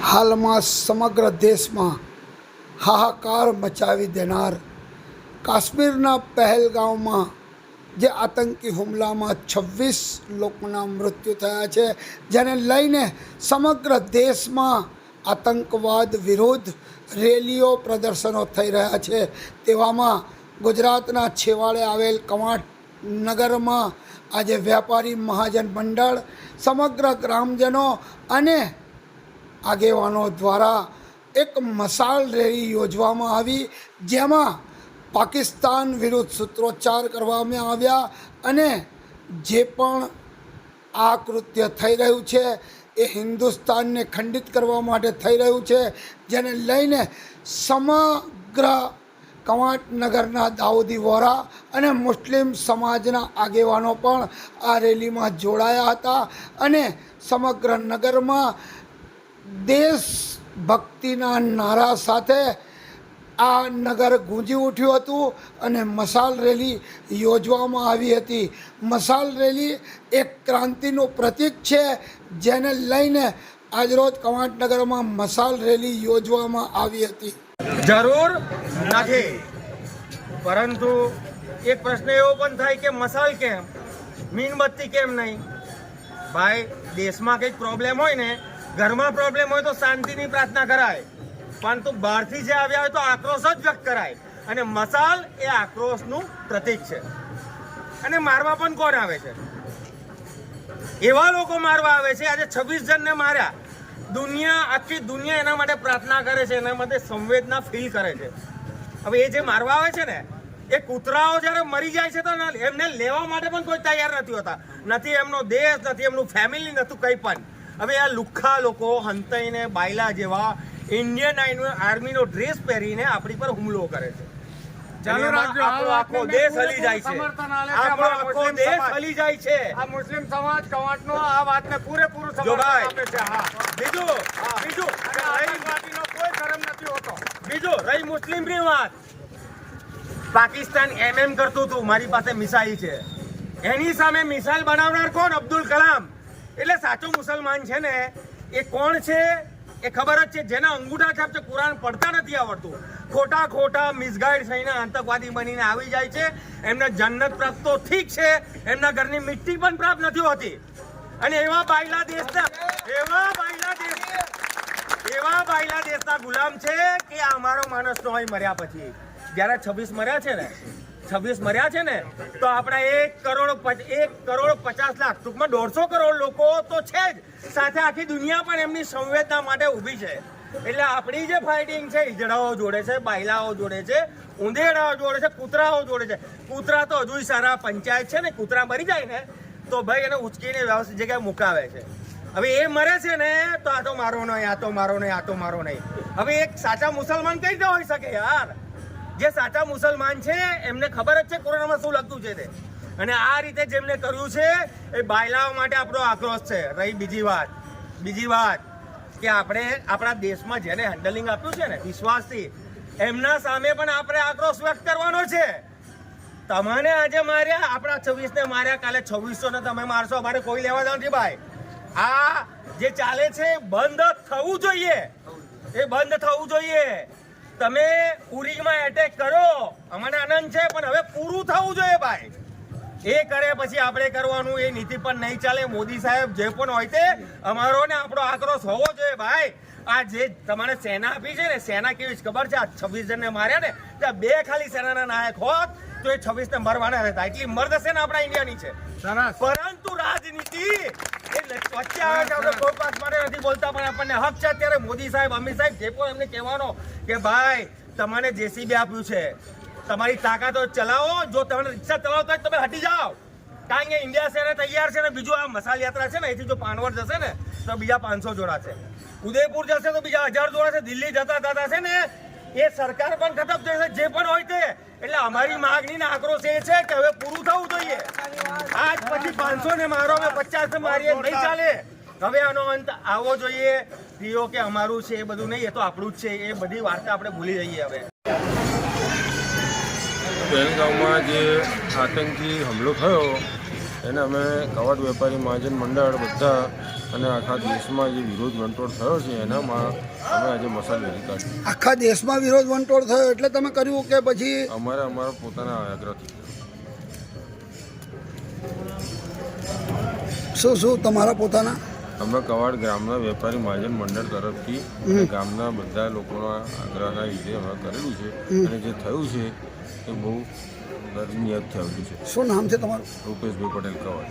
હાલમાં સમગ્ર દેશમાં હાહાકાર મચાવી દેનાર કાશ્મીરના પહેલગાંવમાં જે આતંકી હુમલામાં છવ્વીસ લોકોના મૃત્યુ થયા છે, જેને લઈને સમગ્ર દેશમાં આતંકવાદ વિરુદ્ધ રેલીઓ પ્રદર્શનો થઈ રહ્યા છે. તેવામાં ગુજરાતના છેવાડે આવેલ કવાંટ નગરમાં આજે વેપારી મહાજન મંડળ, સમગ્ર ગ્રામજનો અને આગેવાનો દ્વારા એક મસાલ રેલી યોજવામાં આવી, જેમાં પાકિસ્તાન વિરુદ્ધ સૂત્રોચ્ચાર કરવામાં આવ્યા અને જે પણ આ કૃત્ય થઈ રહ્યું છે એ હિન્દુસ્તાનને ખંડિત કરવા માટે થઈ રહ્યું છે, જેને લઈને સમગ્ર કવાંટનગરના દાઉદી વોરા અને મુસ્લિમ સમાજના આગેવાનો પણ આ રેલીમાં જોડાયા હતા અને સમગ્ર નગરમાં દેશ ભક્તિના નારા સાથે આ નગર ગુંજી ઉઠ્યું હતું અને મસાલ રેલી યોજવામાં આવી હતી. મસાલ રેલી એક ક્રાંતિનું પ્રતીક છે, જેને લઈને આજરોજ કવાંટનગરમાં મસાલ રેલી યોજવામાં આવી હતી. જરૂર નથી. પરંતુ એક પ્રશ્ન એવો પણ થાય કે મસાલ કેમ? મીણબત્તી કેમ નહીં? ભાઈ, દેશમાં કંઈક પ્રોબ્લેમ હોય ને ઘરમાં પ્રોબ્લેમ હોય તો શાંતિની પ્રાર્થના કરાય. પરંતુ બહારથી જે આવ્યા હોય તો આક્રોશ જ વ્યક્ત કરાય. અને મસાલ એ આક્રોશનું પ્રતીક છે. અને મારવા પણ કોણ આવે છે? એવા લોકો મારવા આવે છે, આજે છવ્વીસ જણને માર્યા. દુનિયા, આખી દુનિયા એના માટે પ્રાર્થના કરે છે, એના માટે સંવેદના ફીલ કરે છે. હવે એ જે મારવા આવે છે ને, એ કૂતરાઓ જ્યારે મરી જાય છે તો એમને લેવા માટે પણ કોઈ તૈયાર નથી હોતા. નથી એમનો દેશ, નથી એમનું ફેમિલી નથી કંઈ પણ. હવે આ લુખ્ખા લોકો હંતાઈને બાયલા જેવા ઇન્ડિયન આર્મીનો ડ્રેસ પહેરીને આપણી પર હુમલો કરે છે. ચાલુ રાખજો. આપણો આખો દેશ પૂરેપૂરું હલી જાય છે. સમર્થન આલે છે આપણો આખો દેશ હલી જાય છે. આ મુસ્લિમ સમાજ કવાંટનો આ વાતને પૂરેપૂરું સમર્થન આપે છે હા. બીજું બીજું આતંકવાદીનો કોઈ ધર્મ નથી હોતો. બીજું રહી મુસ્લિમની વાત. પાકિસ્તાન એમ એમ કરતું હતું મારી પાસે મિસાઈલ છે. એની સામે મિસાઈલ બનાવનાર કોણ? અબ્દુલ કલામ. એટલે સાચો મુસલમાન છે ને, એ કોણ છે એ ખબર જ છે. જેના અંગૂઠા છાપ છે કુરાન પડતા નથી આવડતું. ખોટા ખોટા મિસગાઈડ થઈને આતંકવાદી બનીને આવી જાય છે. એમને જન્નત પ્રાપ્ત તો ઠીક છે, એમના ઘરની મિટ્ટી પણ પ્રાપ્ત નથી હોતી. અને એવા બાયલા દેશના, એવા બાયલા દેશ, એવા બાયલા દેશના ગુલામ છે કે અમારો માણસ નો હોય મર્યા પછી. જ્યારે છવ્વીસ મર્યા છે ને છવ્વીસ મર્યા છે ને, તો આપણા એક કરોડ એક કરોડ પચાસ લાખ, ટૂંકમાં દોઢસો કરોડ લોકો તો છે જ. સાથે આખી દુનિયા પણ એમની સંવેદના માટે ઊભી છે. એટલે આપણી જે ફાઇટિંગ છે ઈજડાઓ જોડે છે, બાયલાઓ જોડે છે ઉંદેડાઓ જોડે છે, કૂતરાઓ જોડે છે. કૂતરા તો હજુ સારા પંચાયત છે ને, કૂતરા મરી જાય ને, તો ભાઈ એને ઉચકીને વ્યવસ્થિત જગ્યાએ મુકાવે છે. હવે એ મરે છે ને, તો આ તો મારો નહીં, આ તો મારો નહીં, આ તો મારો નહીં. હવે એક સાચા મુસલમાન કઈ રીતે હોઈ શકે યાર? જે સાચા મુસલમાન છે, એમને ખબર જ છે કોરોનામાં શું લગતું છે તે. અને આ રીતે જેમને કર્યું છે, એ બાયલાઓ માટે આપણો આક્રોશ છે. રહી બીજી વાત બીજી વાત કે આપણે આપણા દેશમાં જેને હેન્ડલિંગ આપ્યું છે ને, વિશ્વાસથી, એમના સામે પણ આપણે આક્રોશ વ્યક્ત કરવાનો છે. તમને આજે માર્યા, આપણા છવ્વીસ ને માર્યા, કાલે છવ્વીસો ને તમે મારશો, અમારે કોઈ લેવા નથી ભાઈ. આ જે ચાલે છે બંધ થવું જોઈએ. એ બંધ થવું જોઈએ. તમે પુરીમાં એટેક કરો અમને આનંદ છે પણ હવે પૂરું થવું જોઈએ ભાઈ. એ કરે પછી આપણે કરવાનું એ નીતિ પણ નહીં ચાલે. મોદી સાહેબ જે પણ હોય તે અમારો ને આપણો આક્રોશ હોવો જોઈએ ભાઈ. આ જે તમારે સેના આપી છે ને સેના કેવી ખબર છે? આ છવ્વીસ જણને માર્યા ને ત્યાં બે ખાલી સેનાના નાયક હોત તો એ છવ્વીસ ને મરવાના રહેતા. એટલી મર્દ સેના આપણા ઇન્ડિયાની છે. પરંતુ રાજનીતિ નથી બોલતા, પણ આપણને હક છે. અત્યારે મોદી સાહેબ, અમિત સાહેબ જે પણ એમને કહેવાનો કે ભાઈ તમને જેસીબી આપ્યું છે. તમારી તાકાતો ચલાવો. જો તમને રિક્ષા ચલાવતા તમે હટી જાઓ. કારણ કે ઇન્ડિયા શહેરે તૈયાર છે ને, બીજું આ મસાલ યાત્રા છે ને, અહીંથી જો પાનવર જશે ને, તો બીજા પાંચસો જોડા છે. ઉદયપુર જશે તો બીજા હજાર જોડા છે. દિલ્હી જતા જતા છે ને એ સરકાર પણ ખતમ થશે, જે પણ હોય તે. એટલે અમારી માગણી આક્રોશ એ છે કે હવે પૂરું થવું જોઈએ. આજ પછી પાંચસો ને મારો અમે પચાસ મારીએ. નહીં ચાલે. હવે આનો અંત આવવો જોઈએ. પીઓ કે અમારું છે એ બધું નહીં, એ તો આપણું જ છે. એ બધી વાર્તા આપણે ભૂલી જઈએ હવે. પહેલગામમાં જે આતંકી હુમલો થયો એને અમે કવાડ વેપારી મહાજન મંડળ બધા અને આખા દેશમાં જે વિરોધ વંટોળ થયો છે એનામાં અમે આજે મસાલ રેલી કાઢી. આખા દેશમાં વિરોધ વંટોળ થયો એટલે તમે કર્યું કે પછી અમારે અમારા પોતાના આગ્રહથી શું શું તમારા પોતાના? અમે કવાડ ગામના વેપારી મહાજન મંડળ તરફથી ગામના બધા લોકોના આગ્રહના લીધે અમે કરેલું છે અને જે થયું છે એ બહુ દર્દનિયત થયું છે. શું નામ છે તમારું? રૂપેશભાઈ પટેલ કવાડ